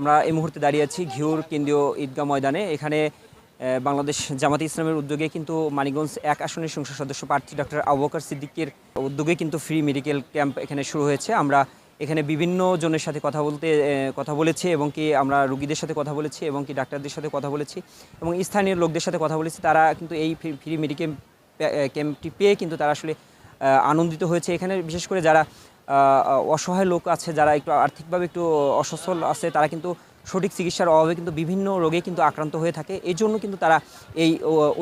আমরা এই মুহূর্তে দাঁড়িয়ে আছি ঘিউর কেন্দ্রীয় ঈদগাহ ময়দানে। এখানে বাংলাদেশ জামাতে ইসলামের উদ্যোগে কিন্তু মানিগঞ্জ এক আসনের সংসদ সদস্য প্রার্থী ডক্টর আবুবকর সিদ্দিকের উদ্যোগে কিন্তু ফ্রি মেডিকেল ক্যাম্প এখানে শুরু হয়েছে। আমরা এখানে বিভিন্ন জনের সাথে কথা বলতে কথা বলেছি এবং কি আমরা রুগীদের সাথে কথা বলেছি এবং কি ডাক্তারদের সাথে কথা বলেছি এবং স্থানীয় লোকদের সাথে কথা বলেছি। তারা কিন্তু এই ফ্রি মেডিকেল ক্যাম্পটি পেয়ে কিন্তু তারা আসলে আনন্দিত হয়েছে। এখানে বিশেষ করে যারা অসহায় লোক আছে যারা একটু আর্থিকভাবে একটু অসচ্ছল আছে তারা কিন্তু সঠিক চিকিৎসার অভাবে কিন্তু বিভিন্ন রোগে কিন্তু আক্রান্ত হয়ে থাকে। এই জন্য কিন্তু তারা এই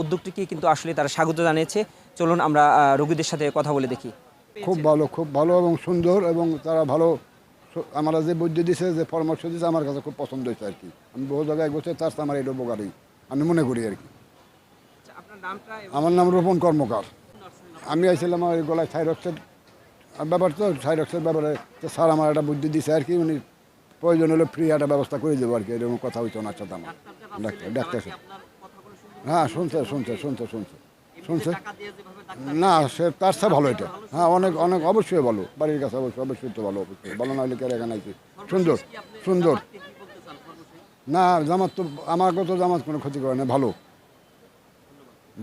উদ্যোগটিকে কিন্তু আসলে তারা স্বাগত জানিয়েছে। চলুন আমরা রোগীদের সাথে কথা বলে দেখি। খুব ভালো খুব ভালো এবং সুন্দর এবং তারা ভালো আমরা যে বুদ্ধি দিছে যে পরামর্শ দিছে আমার কাছে খুব পছন্দ হয়েছে আর কি। আমি বহু জায়গায় বসে তার আমার এটা উপকারী। আমি মনে করি আর কি। আমার নাম রোপণ কর্মকার। আমি আইছিলাম আমার এই গলায় থাইরক্সের ব্যাপার তো থাইরক্সের ব্যাপারে তো স্যার আমার একটা বুদ্ধি দিছে আর কি, উনি প্রয়োজন হলে ফ্রি একটা ব্যবস্থা করে দেবো আর কি, এরকম কথা হইতো ওনার সাথে আমার। ডাক্তার ডাক্তার সাথে। হ্যাঁ শুনছে শুনছে শুনছে শুনছে। শুনছে? না, সে তার চেয়ে ভালো এটা। হ্যাঁ অনেক অনেক অবশ্যই ভালো, বাড়ির কাছে অবশ্যই অবশ্যই তো ভালো অবশ্যই। ভালো না হলে কে এখানে আইছি সুন্দর সুন্দর। না, জামাত তো আমাকে তো জামাত কোনো ক্ষতি করে না, ভালো।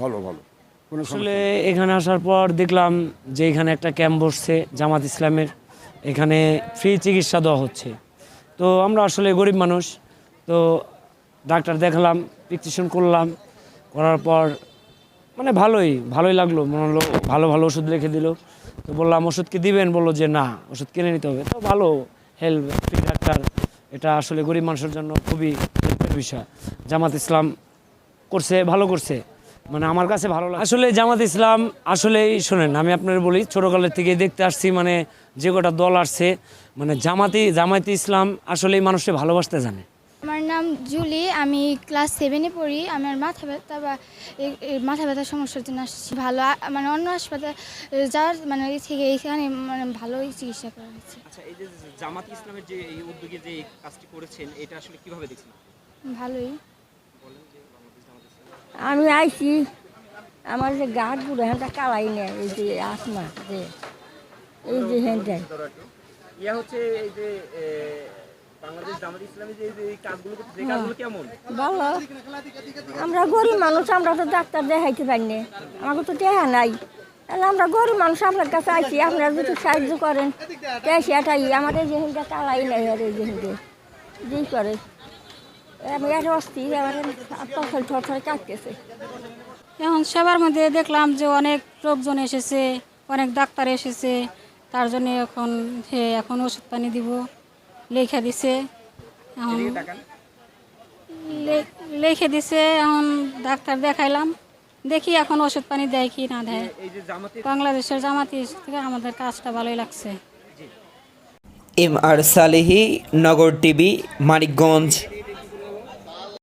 ভালো ভালো। আসলে এখানে আসার পর দেখলাম যে এখানে একটা ক্যাম্প বসছে জামাত ইসলামের। এখানে ফ্রি চিকিৎসা দেওয়া হচ্ছে। তো আমরা আসলে গরিব মানুষ। তো ডাক্তার দেখালাম প্রেসক্রিপশন করলাম। করার পর মানে ভালোই ভালোই লাগল। মনে হলো ভালো ভালো ওষুধ লিখে দিল। তো বললাম ওষুধ কি দিবেন? বলল যে না ওষুধ কিনে নিতে হবে। তো ভালো হেল্প ফ্রি ডাক্তার। এটা আসলে গরিব মানুষের জন্য খুবই বিষয়। জামাত ইসলাম করছে ভালো করছে। মানে আমার কাছে ভালো লাগে। আসলে জামাত ইসলাম আসলেই শোনেন আমি আপনার বলি ছোটোকালের থেকে দেখতে আসছি মানে যে কটা দল আসছে মানে জামাতি জামাতি ইসলাম আসলেই মানুষকে ভালোবাসতে জানে। আমার নাম জুলি আমি ক্লাস সেভেনে পড়ি আমার মাথা ব্যথা বা মাথা ব্যথার সমস্যার জন্য আসছি ভালো মানে অন্য হাসপাতাল যাওয়ার মানে থেকে এইখানে মানে ভালোই চিকিৎসা করা হচ্ছে আচ্ছা এই যে জামাত ইসলামের যে এই উদ্যোগে যে কাজটি করেছেন এটা আসলে কীভাবে দেখছেন? ভালোই। আমি আইছি। আমার যে গাছগুলো হ্যাঁ কালাই নেই এই যে আসমা যে এই যে হ্যান্ডাই ইয়া হচ্ছে এই যে এ, বাংলাদেশ জামাত ইসলামী যে যে এই কাজগুলো করছে এই কাজগুলো কেমন? ভালো আমরা গরিব মানুষ আমরা তো ডাক্তার দেখাইতে পারি না। আমাকে তো দেখা নাই। তাহলে আমরা গরিব মানুষ আপনার কাছে আইছি আপনারা যদি সাহায্য করেন। দেশি এটাই আমার যে হিন্দা কালাই নেই আর এই যে হিন্দে যেই করে। আমি আর অস্থির আমার ফসল টসল কাটতেছে এখন সবার মধ্যে দেখলাম যে অনেক লোকজন এসেছে অনেক ডাক্তার এসেছে। তার জন্য এখন হে এখন ওষুধ পানি দিব লেখা দিছে। এখন লে- লিখে দিছে এখন ডাক্তার দেখাইলাম। দেখি এখন ওষুধ পানি দেয় কি না দেয়। জামাতে বাংলাদেশের জামাতি থেকে আমাদের কাজটা ভালোই লাগছে। M R Salehi Nagar TV Manikganj.